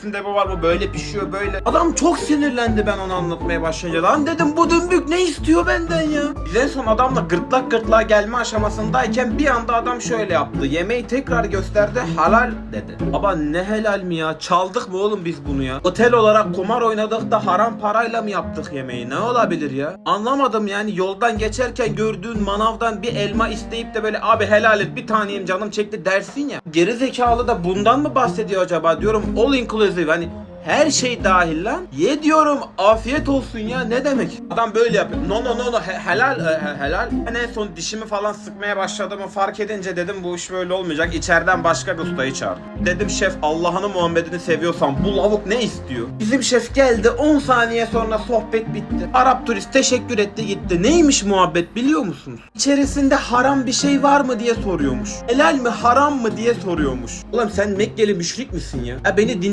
içerisinde bu var bu böyle pişiyor böyle. Adam çok sinirlendi ben onu anlatmaya başlayınca. Lan dedim bu dümbük ne istiyor benden ya? Biz en son adamla gırtlak gırtlağa gelme aşamasındayken bir anda adam şöyle yaptı. Yemeği tekrar gösterdi halal dedi. Baba ne helal mi ya? Çaldık mı oğlum biz bunu ya? Otel olarak kumar oynadık da haram parayla mı yaptık yemeği? Ne olabilir ya? Anlamadım yani yoldan geçerken gördüğün manavdan bir elma isteyip de böyle abi helal et bir taneyim canım çekti dersin ya. Geri zekalı da bundan mı bahsediyor acaba diyorum all inclusive hani her şey dahil lan. Ye diyorum afiyet olsun ya ne demek? Adam böyle yapıyor. No no no no he- helal e, he- helal. Ben en son dişimi falan sıkmaya başladığımı fark edince dedim bu iş böyle olmayacak. İçeriden başka bir ustayı çağırdım. Dedim şef Allah'ını Muhammed'ini seviyorsan bu lavuk ne istiyor? Bizim şef geldi 10 saniye sonra sohbet bitti. Arap turist teşekkür etti gitti. Neymiş muhabbet biliyor musunuz? İçerisinde haram bir şey var mı diye soruyormuş. Helal mi haram mı diye soruyormuş. Ulan sen Mekkeli müşrik misin ya? Ya beni din